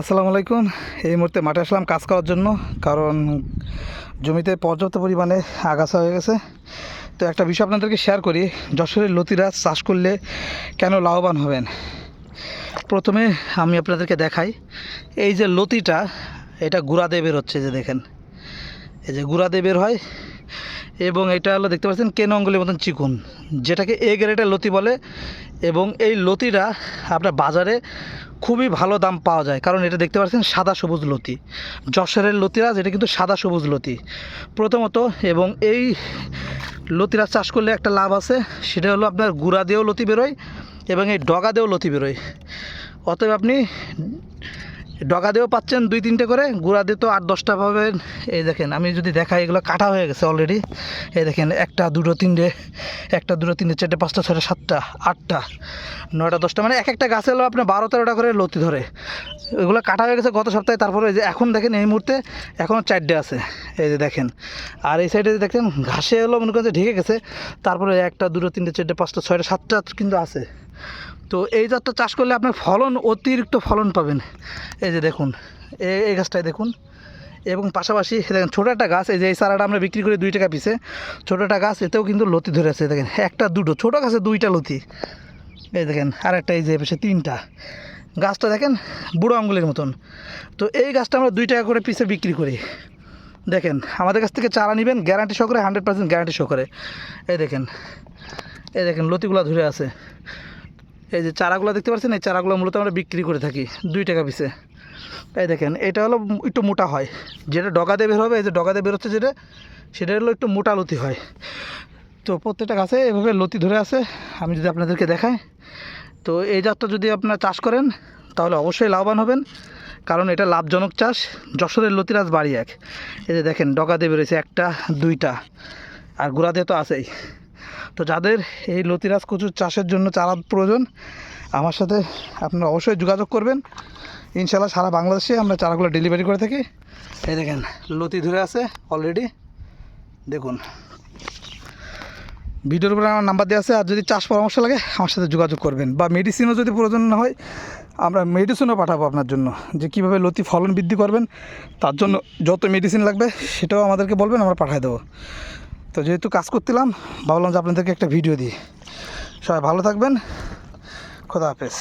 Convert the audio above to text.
আসসালামু আলাইকুম। এই মুহূর্তে মাঠে আসলাম কাজ করার জন্য, কারণ জমিতে পর্যাপ্ত পরিমাণে আগাছা হয়ে গেছে। তো একটা বিষয় আপনাদেরকে শেয়ার করি, যশোরের লতিরা চাষ করলে কেন লাভবান হবেন? প্রথমে আমি আপনাদেরকে দেখাই, এই যে লতিটা, এটা গুড়া দিয়ে হচ্ছে যে দেখেন। এই যে গুড়া দিয়ে বের হয় এবং এটা হলো দেখতে পাচ্ছেন কেন অঙ্গুলের মতন চিকুন, যেটাকে এ গ্রেডের লতি বলে। এবং এই লতিটা আপনার বাজারে খুবই ভালো দাম পাওয়া যায়, কারণ এটা দেখতে পাচ্ছেন সাদা সবুজ লতি। যশোরের লতিরাজ এটা কিন্তু সাদা সবুজ লতি। প্রথমত এবং এই লতিরাজ চাষ করলে একটা লাভ আছে, সেটা হলো আপনার গুঁড়া দিয়েও লতি বেরোয় এবং এই ডগা দিয়েও লতি বেরোয়। অতএব আপনি ডগা দিয়েও পাচ্ছেন দুই তিনটে করে, গুঁড়া দিয়ে তো আট দশটা পাবেন। এই দেখেন, আমি যদি দেখাই, এগুলো কাটা হয়ে গেছে অলরেডি এই দেখেন, একটা, দুটো, তিনটে, একটা, দুটো, তিনটে, চারটে, পাঁচটা, ছয়টা, সাতটা, আটটা, নয়টা, দশটা। মানে এক একটা গাছে হলো আপনার বারো, তেরোটা করে লতি ধরে। এগুলো কাটা হয়ে গেছে গত সপ্তাহে, তারপরে যে এখন দেখেন, এই মুহূর্তে এখনও চারটে আছে। এই যে দেখেন, আর এই সাইডে দেখেন, ঘাসে হলো মনে করেন যে ঢেকে গেছে, তারপরে একটা, দুটো, তিনটে, চারটে, পাঁচটা, ছয়টা, সাতটা কিন্তু আছে। তো এই জাতটা চাষ করলে আপনার ফলন, অতিরিক্ত ফলন পাবেন। এই যে দেখুন এই গাছটায় দেখুন। এবং পাশাপাশি দেখেন, ছোটো একটা গাছ, এই যে এই চারাটা আমরা বিক্রি করি দুই টাকা পিসে। ছোটো একটা গাছ, এতেও কিন্তু লতি ধরে আছে, দেখেন। একটা, দুটো, ছোটো গাছে দুইটা লতি। এই দেখেন আর একটা এই যে পাশে তিনটা। গাছটা দেখেন, বুড়ো আঙ্গুলের মতন। তো এই গাছটা আমরা দুই টাকা করে পিসে বিক্রি করি। দেখেন, আমাদের কাছ থেকে চারা নেবেন গ্যারান্টি সহকারে হান্ড্রেড পার্সেন্ট গ্যারান্টি সহকারে। এই দেখেন এই দেখেন, লতিগুলো ধরে আছে। এই যে চারাগুলো দেখতে পাচ্ছেন? এই চারাগুলো মূলত আমরা বিক্রি করে থাকি দুই টাকা পিসে এই দেখেন, এটা হলো একটু মোটা হয়। যেটা ডগাতে বের হবে, এই যে ডগা ডগাতে বেরোচ্ছে যেটা, সেটা হলো একটু মোটা লতি হয়। তো প্রত্যেকটা গাছে এভাবে লতি ধরে আছে, আমি যদি আপনাদেরকে দেখাই। তো এই জাতটা যদি আপনারা চাষ করেন, তাহলে অবশ্যই লাভবান হবেন, কারণ এটা লাভজনক চাষ। যশোরের লতিরাজ বাড়ি এক। এই যে দেখেন, ডগা দিয়ে বেরোয়েছে একটা, দুইটা, আর গোড়া দিয়ে তো আছেই। তো যাদের এই লতিরাজ কচুর চাষের জন্য চারা প্রয়োজন, আমার সাথে আপনারা অবশ্যই যোগাযোগ করবেন। ইনশাল্লাহ সারা বাংলাদেশে আমরা চারাগুলো ডেলিভারি করে থাকি। এই দেখেন, লতি ধরে আছে অলরেডি দেখুন। ভিডিওর উপরে আমার নাম্বার দেওয়া আছে, আর যদি চাষ পরামর্শ লাগে, আমার সাথে যোগাযোগ করবেন। বা মেডিসিনও যদি প্রয়োজন না হয়, আমরা মেডিসিনও পাঠাবো আপনার জন্য। যে কীভাবে লতি ফলন বৃদ্ধি করবেন, তার জন্য যত মেডিসিন লাগবে, সেটাও আমাদেরকে বলবেন, আমরা পাঠিয়ে দেবো। তো যেহেতু কাজ করছিলাম ভাবলাম যে আপনাদেরকে একটা ভিডিও দিই। সবাই ভালো থাকবেন। খোদা হাফেজ।